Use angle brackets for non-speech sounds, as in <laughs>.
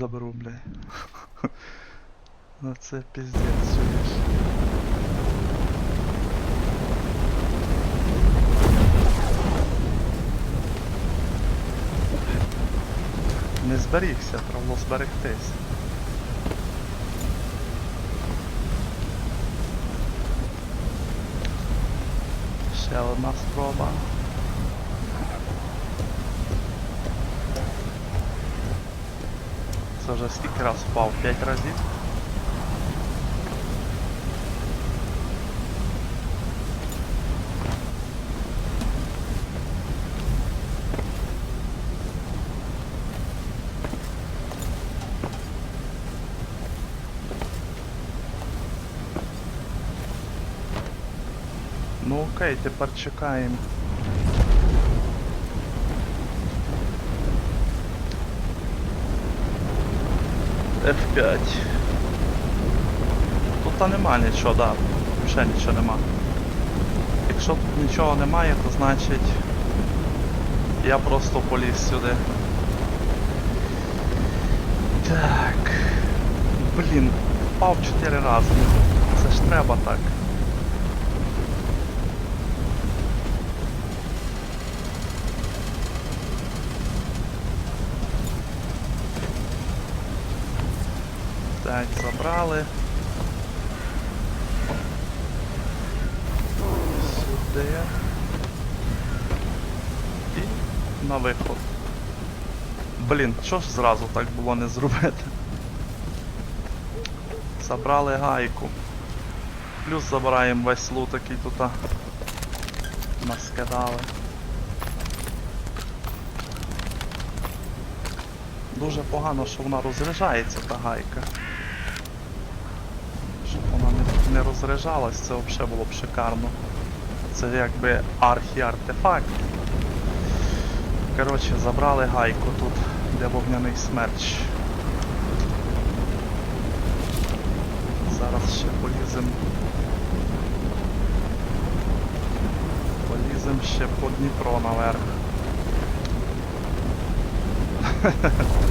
заберу, бля. <laughs> Ну це піздець, чуєш. Не зберігся, треба зберегтись. Ще одна спроба. Це вже скільки раз впав? 5 разів? Ну окей, тепер чекаємо. F5. Тут та нема нічого, да. Ще нічого нема. Якщо тут нічого немає, то значить я просто поліз сюди. Так. Блін, впав 4 рази. Це ж треба так. Так, забрали. Сюди. І на виход. Блін, що ж зразу так було не зробити? Забрали гайку. Плюс забираємо весь лут, який тут а, Дуже погано, що вона розряджається, та гайка. Щоб вона не, не розряджалась, це взагалі було б шикарно. Це якби архі-артефакт. Коротше, забрали гайку тут, де вогняний смерч. Зараз ще полізем. Полізем ще по Дніпро наверх. <laughs>